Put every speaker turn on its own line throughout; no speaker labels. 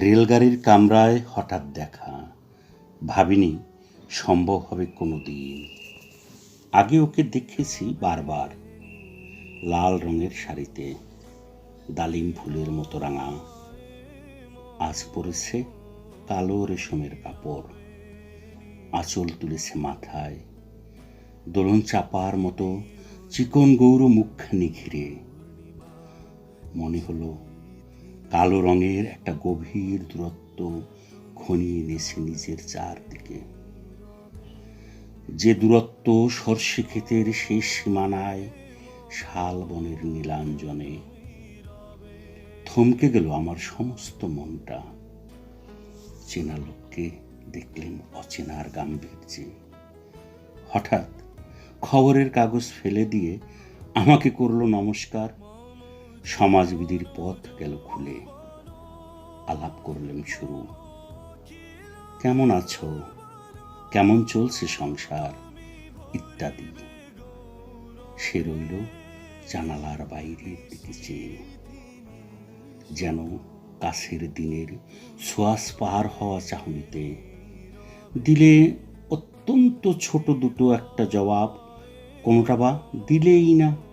রেলগাড়ির কামরায় হঠাৎ দেখা। ভাবিনি সম্ভব হবে কোনো দিন আগে ওকে দেখেছি বারবার। লাল রঙের শাড়িতে। ডালিম ফুলের মতো রাঙা। আজ পরেছে কালো রেশমের কাপড়। আঁচল তুলেছে মাথায়। দোলন চাপার মতো চিকন গৌর মুখখানি ঘিরে। মনে হলো কালো রঙের একটা গভীর দূরত্ব ঘনিয়ে এনেছে নিজের চারদিকে। যে দূরত্ব সর্ষে ক্ষেতের শেষ সীমানায় শাল বনের নীলাঞ্জনে। থমকে গেল আমার সমস্ত মনটা। চেনা লোককে দেখলেন অচেনার গাম্ভীর্যে। হঠাৎ খবরের কাগজ ফেলে দিয়ে আমাকে করল নমস্কার। সমাজবিধির পথ গেল খুলে। আলাপ করলেন শুরু। কেমন আছো? কেমন চলছে সংসার? ইত্যাদি। সে রইল জানালার বাইরের দিকে চেয়ে। যেন কাছের দিনের সোয়াস পার হওয়া চাহনিতে দিলে অত্যন্ত ছোট দুটো একটা জবাব, কোনোটা বা দিলেই না।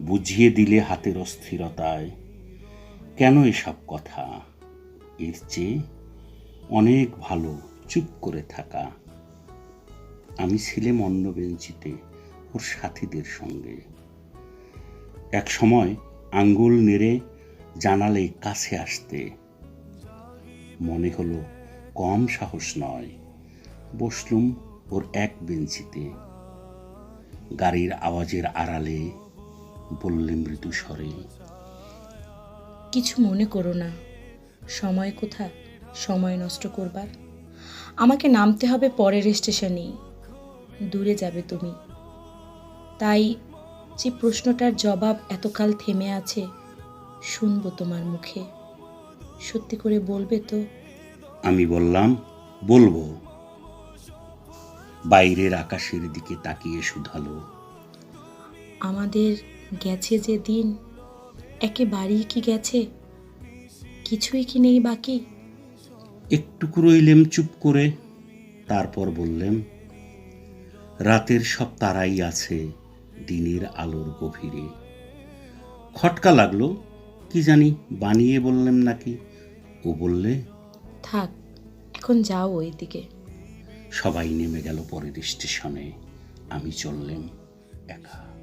বুঝিয়ে দিলে হাতের অস্থিরতায়। কেন এসব কথা? এর চেয়ে অনেক ভালো চুপ করে থাকা। আমি ছিলাম অন্য বেঞ্চিতে ওর সাথীদের সঙ্গে। এক সময় আঙ্গুল নেড়ে জানালে কাছে আসতে। মনে হলো কম সাহস নয়। বসলুম ওর এক বেঞ্চিতে। গাড়ির আওয়াজের আড়ালে বললে মৃদু স্বরে
কিছু মনে করো না। সময় কোথা? সময় নষ্ট করবার। আমাকে নামতে হবে পরের স্টেশনেই। দূরে যাবে তুমি। তাই যে প্রশ্নটার জবাব এতকাল থেমে আছে শুনব তোমার মুখে। সত্যি করে বলবে তো?
আমি বললাম বলব। বাইরের আকাশের দিকে তাকিয়ে শুধালো।
আমাদের গেছে যে দিন একেবারেই কি গেছে? কিছুই কি নেই বাকি?
একটুকু রইলেম চুপ করে তারপর বললেম রাতের সব তারাই আছে দিনের আলোর গভীরে। খটকা লাগল কি জানি বানিয়ে বললেম নাকি? ও বললে
থাক এখন যাও ওই দিকে
সবাই নেমে গেল পরের স্টেশনে আমি চললেম একা।